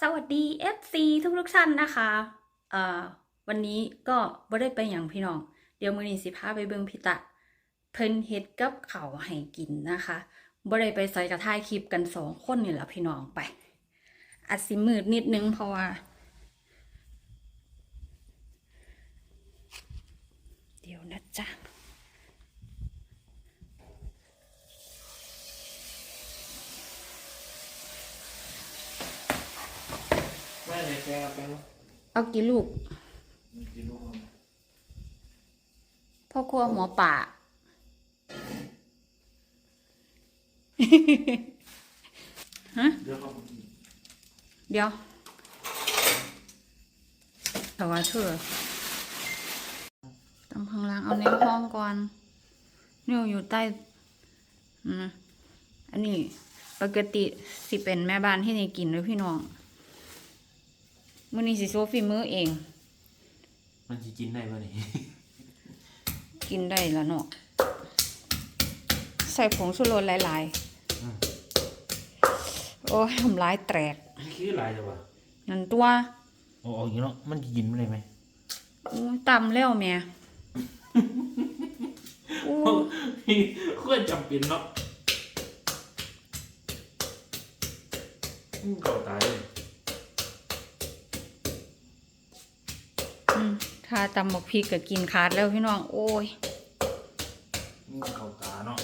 สวัสดี FC ทุกทุกท่านนะคะเอ่อวันนี้ก็บ่ได้ไปอย่างพี่น้อง เดี๋ยวมือนี้สิพาไปเบิ่งพิตะ เพิ่นเฮ็ดกับเขาให้กินนะคะบ่ได้ไปใส่กระถ่ายคลิปกันสองคนนี่แหละพี่น้องไปอาจสิมืดนิดนึงเพราะว่า เดี๋ยวนะจ๊ะ แม่เลยแกงกับแป้งเอากี่ลูก กินลูกมันพ่อครัวหัวป่าฮะเดี๋ยวเขาเดี๋ยวแต่ว่าเธอตำข้างล่างเอาในห้องก่อนนี่อยู่ใต้อืมอันนี้ปกติสิเป็นแม่บ้านที่นี่กินเลยพี่น้อง มื้อนี้สิโซฟีมือเอง มันจะกินได้ป่ะนี่ กินได้แล้วเนาะใส่ผงชูรสหลายๆโอ้ยทำร้ายแตก มันคืออะไรจ้ะวะนั่นตัวโอ้อยางนี้เนาะมันจะกินไม่ได้ไหมอู้ตำแล้วแม่อู้พี่ควรจำเป็นเนาะอืมเก่าตายเลย ถ้าตำบักพริกก็กินขาดแล้วพี่น้อง โอ้ยอืมเก่าตาเนาะ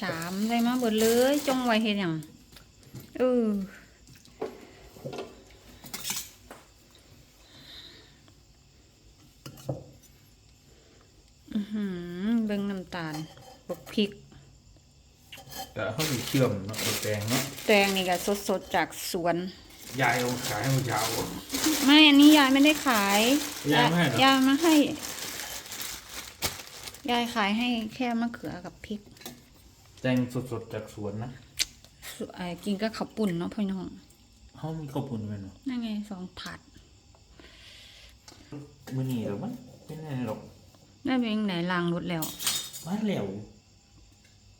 สามได้มาเบิดเลยจงไว้เฮ็ดหยังเอออือหือเบิ่งน้ำตาลบักพริกแต่เขาอยู่เชื่อมเนาะเอาแตงเนาะแตงนี่ก็สดๆจากสวน ยายเอาขายให้มันยาวไม่อันนี้ยายไม่ได้ขายยายไม่ให้เหรอยายมาให้ ยายขายให้แค่มะเขือกับพริกแตงสดๆจากสวนนะสุไอ้กินก็ขับปุ่นเนาะพี่น้อง เขามีข้าวปุ้นไหมเนาะนั่นไงสองถาดมือนี่หรอมันเป็นอะไรหรอกได้เป็นไหนล้างรถแล้วมาแล้ว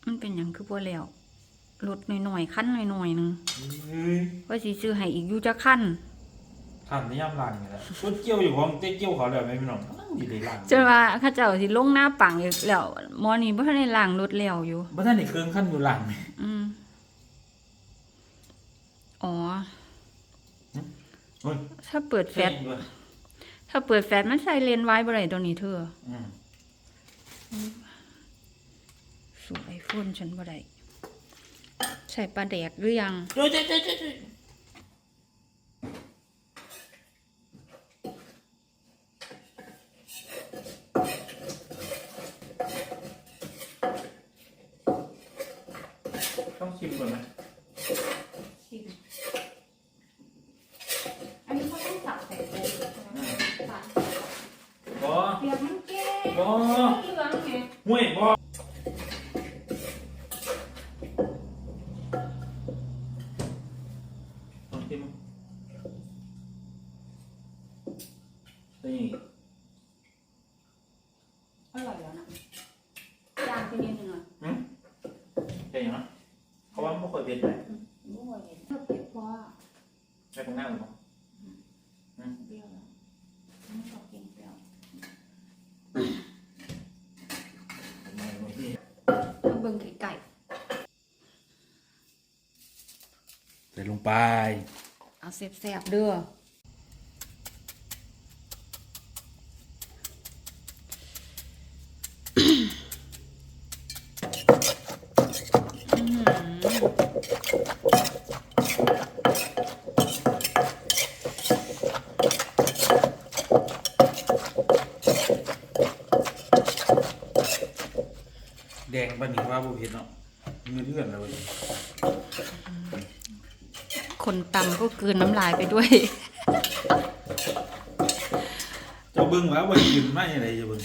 มันเป็นอย่างคือพวแล้ว รถหน่อยๆขั้นหน่อยๆหนึงเฮ้ยว่าสิซื้อให้อีกอยู่จะขั้นทานได้ย่ำลางอยู่แล้วรถเกี่ยวอยู่ของเจ๊เกี่ยวเขาแล้วไหมพี่น้องนั่งอยู่ในลางจนว่าเข้าเจ้าสิลงหน้าปังอีกแล้วหมอนี่บ่ทันได้ล้างรถแล้วอยู่ บ่ท่านได้เครื่องขั้นอยู่หลังไหมอืมอ๋อโอ้ยถ้าเปิดแฟแฟลชนด้วยถ้าเปิดแฟลชมันใส่เลนส์ไว้บ่ได้ตัวนี้เธออืม สูไอโฟนฉันบ่ได้ ใส่ปลาแดกหรือยังเดี๋ยวเดี๋ยวเดี๋ยวเดี๋ยวต้องชิมก่อนไหมอันนี้เขาต้องสับใส่โบบอเปียกมันแก่บอเหลืองไง ห่วยบอต้องชิม นี่อร่อยแล้วนะจางไปนิดนึงอะหืมเป็นยังไงเขาว่าไม่ค่อยเผ็ดเลยโอ้ยเผ็ดเผ็ดพอไม่ตรงหน้าหรือเปล่าเปรี้ยวแล้วไม่ชอบกินเปรี้ยวไม่ไม่พี่เอาเบิ่งไก่ใส่ลงไปๆเอาแซ่บๆเด้ออื้อหือ แดงบันนี่ว่าบุเผ็ดเนาะมือเลื่อนเลยคนตำก็กลืนน้ำลายไปด้วย เจ้าเบิ้งว่าวันยืนไม่อะไรจะเบิ้ง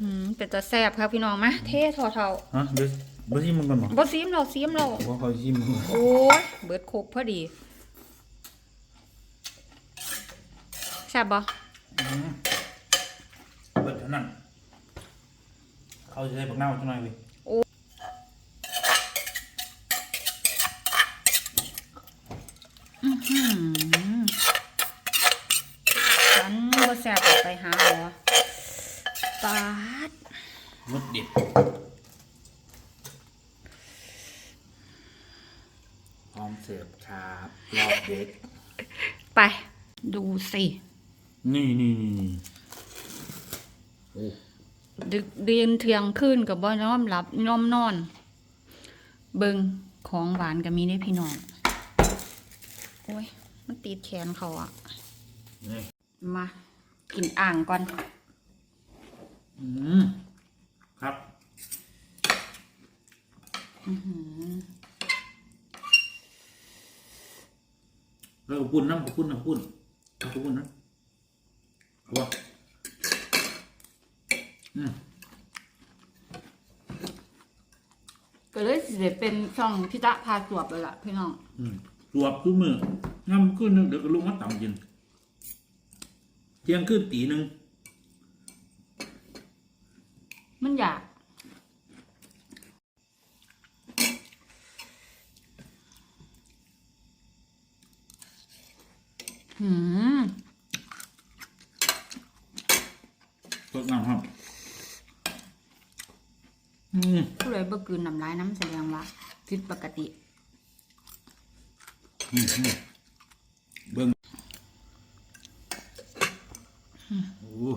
อืมเป็นตาแซ่บครับพี่น้องมาเท่ทอเท่า ฮะเดี๋ยวเบิ้งที่มึงก่อนหมอบ่ซีมเราซีมเราว่าเขาชิมมึงโอ้ยเบิดโคกพอดีแซ่บบ่เบิ้งเท่านั้น เขาจะใช้บักเน่าจังหน่อยเว้ยอื้อหือฉันบ่แซ่บออกไปหาเหรอปาด รสเด็ดพร้อม เสิร์ฟครับรอบเด็ก ไป ดูสิ นี่นี่นี่นี่โอ้ดึกเรียนเที่ยงคืนกับบ่ยอมหลับยอมนอน เบิงของหวานก็มีได้พี่น้องโอ้ย มันติดแขนเขาอะนี่มา กินอ่างก่อน อืมครับ แล้วก็ปุ่นน้ำกับปุ่นน้ำปุ่นเอากับปุ่นนะเอาวะอืมก็เลยสิได้เป็นช่องพิตะพาจวบเลยล่ะพี่น้องอืมรวบทุกมือน้ำขึ้นนึงเดี๋ยวก็ลุกมาต่ำกินเที่ยงขึ้นตีหนึ่งมันอยาก หืมตกน้ำครับ อืมผู้ใดบ่กลืนน้ำลายน้ำแสดงว่าผิดปกติ อืมอืมเบิ้งโอ้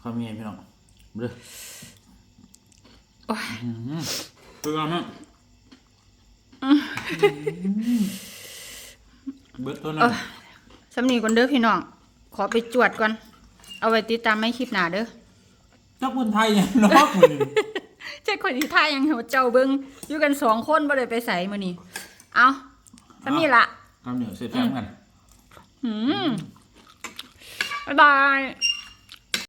ข้าวเมียพี่น้องเด้อโอ้ยอืมเบิ้งเอาเนาะเบิดตัวนั้น สำนีก่อนเด้อพี่น้อง ขอไปจวดก่อน เอาไว้ติดตามไม่คลิปหน้าเด้อจักคนไทยเนี่ยเนาะมื้อนี้เจ้าคนที่ท่ายังเหวเจ้าเบิงอยู่กันสองคนบ่ได้ไปใส่มื้อนี้ เอาสำนีละข้าวเหนียวเสร็จแล้กันหืมบ๊ายบาย